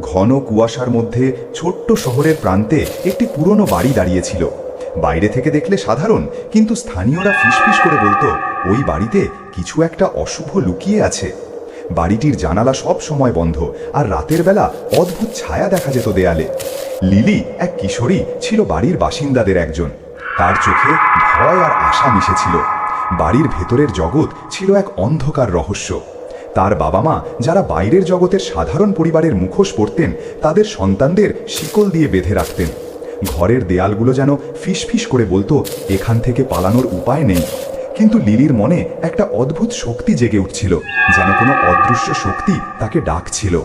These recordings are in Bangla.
ঘন কুয়াশার মধ্যে ছোট্ট শহরের প্রান্তে একটি পুরনো বাড়ি দাঁড়িয়েছিল। বাইরে থেকে দেখলে সাধারণ, কিন্তু স্থানীয়রা ফিসফিস করে বলতো, ওই বাড়িতে কিছু একটা অশুভ লুকিয়ে আছে। বাড়িটির জানালা সব সময় বন্ধ, আর রাতের বেলা অদ্ভুত ছায়া দেখা যেত দেয়ালে। লিলি, এক কিশোরী, ছিল বাড়ির বাসিন্দাদের একজন। তার চোখে ভয় আর আশা মিশেছিল। বাড়ির ভেতরের জগৎ ছিল এক অন্ধকার রহস্য। তার বাবা মা যারা বাইরের জগতের সাধারণ পরিবারের মুখোশ পড়তেন তাদের সন্তানদের শিকল দিয়ে বেঁধে রাখতেন। ঘরের দেয়ালগুলো যেন ফিসফিস করে বলতো, এখান থেকে পালানোর উপায় নেই। কিন্তু লিলির মনে একটা অদ্ভুত শক্তি জেগে উঠছিল, যেন কোনো অদৃশ্য শক্তি তাকে ডাকছিল।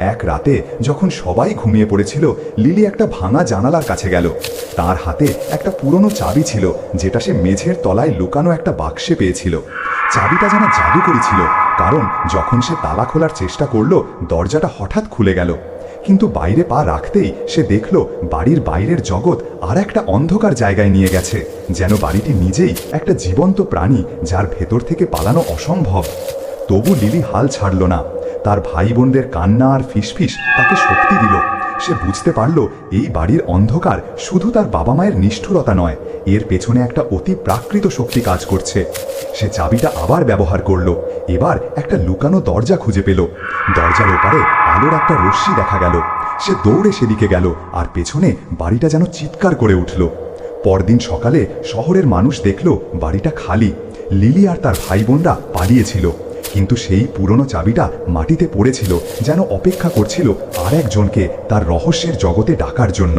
এক রাতে যখন সবাই ঘুমিয়ে পড়েছিল, লিলি একটা ভাঙা জানালার কাছে গেল। তার হাতে একটা পুরনো চাবি ছিল, যেটা সে মেঝের তলায় লুকানো একটা বাক্সে পেয়েছিল। চাবিটা যেন জাদু করেছিল কারণ যখন সে তালা খোলার চেষ্টা করল, দরজাটা হঠাৎ খুলে গেল। কিন্তু বাইরে পা রাখতেই সে দেখল বাড়ির বাইরের জগৎ আর একটা অন্ধকার জায়গায় নিয়ে গেছে, যেন বাড়িটি নিজেই একটা জীবন্ত প্রাণী যার ভেতর থেকে পালানো অসম্ভব। তবু লিলি হাল ছাড়ল না। তার ভাই বোনদের কান্না আর ফিসফিস তাকে শক্তি দিল। সে বুঝতে পারল এই বাড়ির অন্ধকার শুধু তার বাবা মায়ের নিষ্ঠুরতা নয়, এর পেছনে একটা অতি প্রাকৃত শক্তি কাজ করছে। সে চাবিটা আবার ব্যবহার করল, এবার একটা লুকানো দরজা খুঁজে পেল। দরজার ওপারে আলোর একটা রশ্মি দেখা গেল। সে দৌড়ে সেদিকে গেল আর পেছনে বাড়িটা যেন চিৎকার করে উঠল। পরদিন সকালে শহরের মানুষ দেখল বাড়িটা খালি। লিলি আর তার ভাই বোনরা পালিয়েছিল। কিন্তু সেই পুরনো চাবিটা মাটিতে পড়েছিল, যেন অপেক্ষা করছিল আর একজনকে তার রহস্যের জগতে ডাকার জন্য।